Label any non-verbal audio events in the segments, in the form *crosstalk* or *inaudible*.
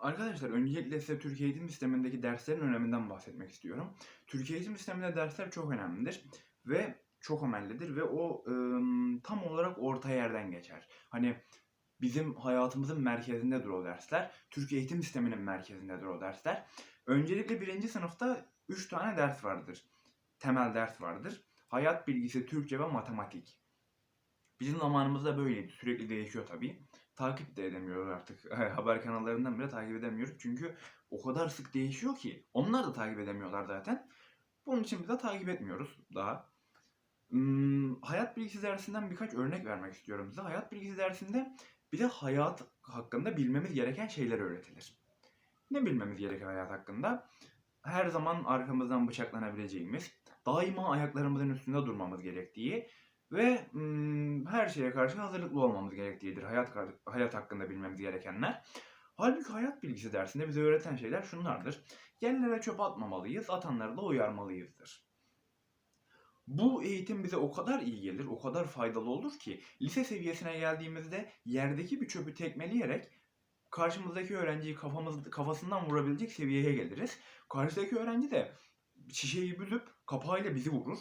Arkadaşlar öncelikle size Türkiye eğitim sistemindeki derslerin öneminden bahsetmek istiyorum. Türkiye eğitim sisteminde dersler çok önemlidir ve çok önemlidir ve o ım, tam olarak orta yerden geçer. Hani bizim hayatımızın merkezindedir o dersler. Türkiye eğitim sisteminin merkezindedir o dersler. Öncelikle birinci sınıfta 3 tane ders vardır. Temel ders vardır. Hayat bilgisi, Türkçe ve matematik. Bizim zamanımızda böyleydi. Sürekli değişiyor tabii. Takip de edemiyoruz artık. *laughs* Haber kanallarından bile takip edemiyoruz. Çünkü o kadar sık değişiyor ki. Onlar da takip edemiyorlar zaten. Bunun için biz de takip etmiyoruz daha. Hmm, hayat bilgisi dersinden birkaç örnek vermek istiyorum size. Hayat bilgisi dersinde bize hayat hakkında bilmemiz gereken şeyler öğretilir. Ne bilmemiz gerekir hayat hakkında? Her zaman arkamızdan bıçaklanabileceğimiz, daima ayaklarımızın üstünde durmamız gerektiği ve hmm, her şeye karşı hazırlıklı olmamız gerektiğidir hayat hayat hakkında bilmemiz gerekenler. Halbuki hayat bilgisi dersinde bize öğreten şeyler şunlardır. Yerlere çöp atmamalıyız, atanları da uyarmalıyızdır. Bu eğitim bize o kadar iyi gelir, o kadar faydalı olur ki lise seviyesine geldiğimizde yerdeki bir çöpü tekmeleyerek karşımızdaki öğrenciyi kafamız, kafasından vurabilecek seviyeye geliriz. Karşıdaki öğrenci de şişeyi büzüp kapağıyla bizi vurur.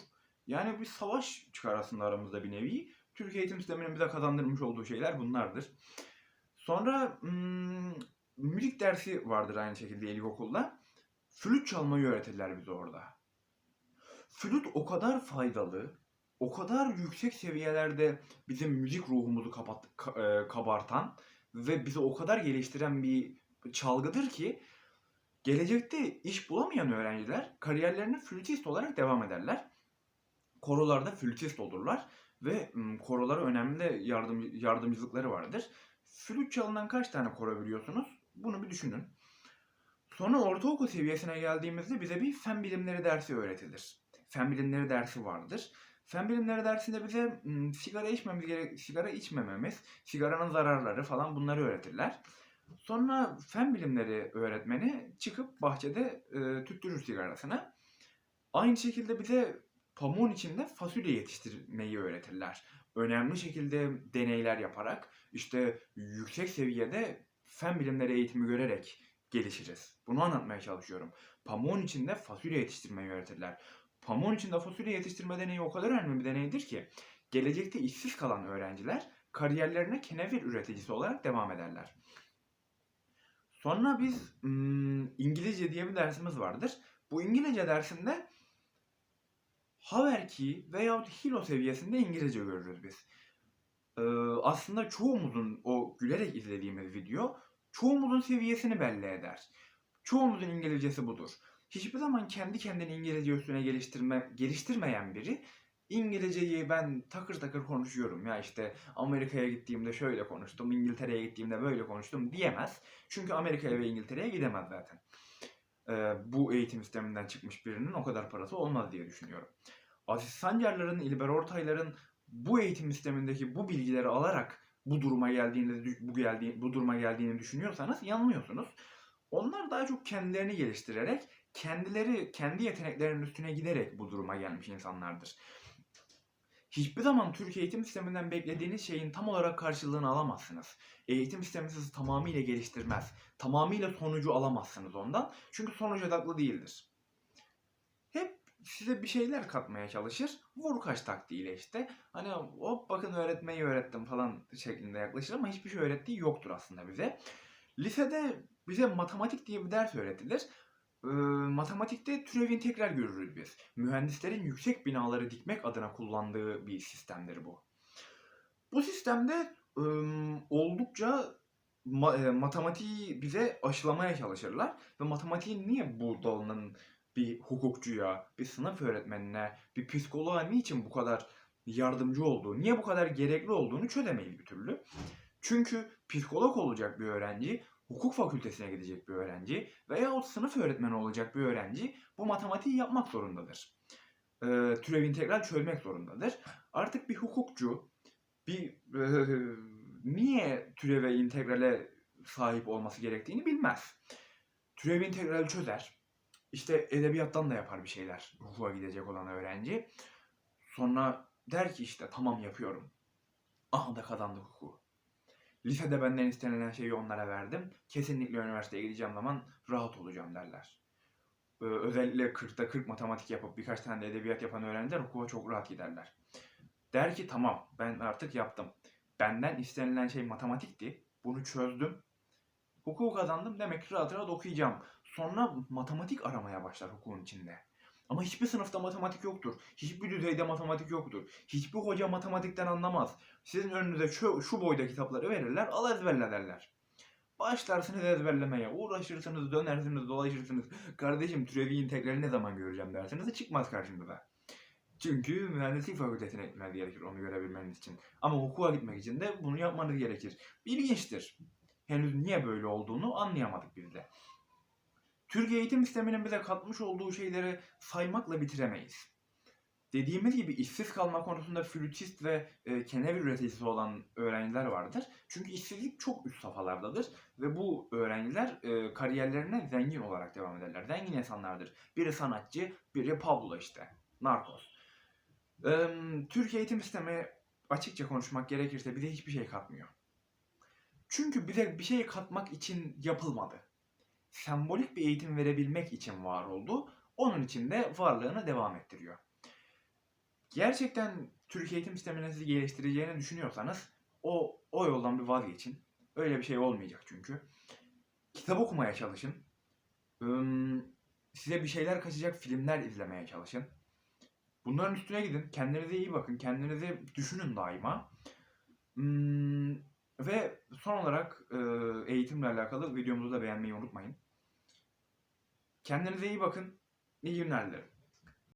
Yani bir savaş çıkar aslında aramızda bir nevi. Türkiye eğitim sisteminin bize kazandırmış olduğu şeyler bunlardır. Sonra hmm, müzik dersi vardır aynı şekilde ilkokulda. Flüt çalmayı öğretirler bize orada. Flüt o kadar faydalı, o kadar yüksek seviyelerde bizim müzik ruhumuzu kapat, ka- e, kabartan ve bizi o kadar geliştiren bir çalgıdır ki gelecekte iş bulamayan öğrenciler kariyerlerine flütist olarak devam ederler. Korolarda flütist olurlar ve korolara önemli yardım, yardımcılıkları vardır. Flüt çalınan kaç tane koro biliyorsunuz? Bunu bir düşünün. Sonra ortaokul seviyesine geldiğimizde bize bir fen bilimleri dersi öğretilir. Fen bilimleri dersi vardır. Fen bilimleri dersinde bize sigara içmemiz gerek, sigara içmememiz, sigaranın zararları falan bunları öğretirler. Sonra fen bilimleri öğretmeni çıkıp bahçede e, tüttürür sigarasını. Aynı şekilde bize pamuğun içinde fasulye yetiştirmeyi öğretirler. Önemli şekilde deneyler yaparak işte yüksek seviyede fen bilimleri eğitimi görerek gelişiriz. Bunu anlatmaya çalışıyorum. Pamuğun içinde fasulye yetiştirmeyi öğretirler. Pamuğun içinde fasulye yetiştirme deneyi o kadar önemli bir deneydir ki gelecekte işsiz kalan öğrenciler kariyerlerine kenevir üreticisi olarak devam ederler. Sonra biz hmm, İngilizce diye bir dersimiz vardır. Bu İngilizce dersinde Haverki veyahut Hilo seviyesinde İngilizce görürüz biz. Ee, aslında çoğumuzun o gülerek izlediğimiz video çoğumuzun seviyesini belli eder. Çoğumuzun İngilizcesi budur. Hiçbir zaman kendi kendini İngilizce üstüne geliştirme, geliştirmeyen biri İngilizceyi ben takır takır konuşuyorum ya işte Amerika'ya gittiğimde şöyle konuştum, İngiltere'ye gittiğimde böyle konuştum diyemez. Çünkü Amerika'ya ve İngiltere'ye gidemez zaten. Ee, bu eğitim sisteminden çıkmış birinin o kadar parası olmaz diye düşünüyorum. Aziz Sancarların, İlber Ortayların bu eğitim sistemindeki bu bilgileri alarak bu duruma geldiğini bu geldiği bu duruma geldiğini düşünüyorsanız yanılıyorsunuz. Onlar daha çok kendilerini geliştirerek, kendileri kendi yeteneklerinin üstüne giderek bu duruma gelmiş insanlardır. Hiçbir zaman Türkiye eğitim sisteminden beklediğiniz şeyin tam olarak karşılığını alamazsınız. Eğitim sistemi sizi tamamıyla geliştirmez. Tamamıyla sonucu alamazsınız ondan. Çünkü sonuç odaklı değildir. Size bir şeyler katmaya çalışır. Vur kaç taktiğiyle işte. Hani hop bakın öğretmeyi öğrettim falan şeklinde yaklaşır ama hiçbir şey öğrettiği yoktur aslında bize. Lisede bize matematik diye bir ders öğretilir. Ee, matematikte türev integral görürüz biz. Mühendislerin yüksek binaları dikmek adına kullandığı bir sistemdir bu. Bu sistemde e, oldukça ma- e, matematiği bize aşılamaya çalışırlar. Ve matematiğin niye bu dalının bir hukukçuya, bir sınıf öğretmenine, bir psikoloğa niçin bu kadar yardımcı olduğu, niye bu kadar gerekli olduğunu çözemeyiz bir türlü. Çünkü psikolog olacak bir öğrenci, hukuk fakültesine gidecek bir öğrenci veya sınıf öğretmeni olacak bir öğrenci bu matematiği yapmak zorundadır. Ee, türev integral çözmek zorundadır. Artık bir hukukçu bir e, *laughs* niye türeve integrale sahip olması gerektiğini bilmez. Türev integral çözer. İşte edebiyattan da yapar bir şeyler hukuka gidecek olan öğrenci. Sonra der ki işte tamam yapıyorum. Aha da kazandık hukuku. Lisede benden istenilen şeyi onlara verdim. Kesinlikle üniversiteye gideceğim zaman rahat olacağım derler. Ee, özellikle 40'ta 40 matematik yapıp birkaç tane de edebiyat yapan öğrenciler hukuka çok rahat giderler. Der ki tamam ben artık yaptım. Benden istenilen şey matematikti. Bunu çözdüm. Hukuku kazandım demek ki rahat rahat okuyacağım. Sonra matematik aramaya başlar hukukun içinde. Ama hiçbir sınıfta matematik yoktur. Hiçbir düzeyde matematik yoktur. Hiçbir hoca matematikten anlamaz. Sizin önünüze şu, şu boyda kitapları verirler, al ezberle derler. Başlarsınız ezberlemeye, uğraşırsınız, dönersiniz, dolaşırsınız. Kardeşim türevi integrali ne zaman göreceğim dersiniz, çıkmaz karşınıza. Çünkü mühendislik fakültesine gitmeniz gerekir onu görebilmeniz için. Ama hukuka gitmek için de bunu yapmanız gerekir. İlginçtir. Henüz niye böyle olduğunu anlayamadık biz de. Türkiye eğitim sisteminin bize katmış olduğu şeyleri saymakla bitiremeyiz. Dediğimiz gibi işsiz kalma konusunda flütist ve e, kenevir üreticisi olan öğrenciler vardır. Çünkü işsizlik çok üst safhalardadır ve bu öğrenciler e, kariyerlerine zengin olarak devam ederler. Zengin insanlardır. Biri sanatçı, biri Pablo işte. Narcos. E, Türkiye eğitim sistemi açıkça konuşmak gerekirse bize hiçbir şey katmıyor. Çünkü bize bir şey katmak için yapılmadı. Sembolik bir eğitim verebilmek için var oldu. Onun için de varlığını devam ettiriyor. Gerçekten Türkiye eğitim sisteminin sizi geliştireceğini düşünüyorsanız o, o yoldan bir vazgeçin. Öyle bir şey olmayacak çünkü. Kitap okumaya çalışın. Size bir şeyler kaçacak filmler izlemeye çalışın. Bunların üstüne gidin. Kendinize iyi bakın. Kendinizi düşünün daima. Ve son olarak e, eğitimle alakalı videomuzu da beğenmeyi unutmayın. Kendinize iyi bakın. İyi günler dilerim.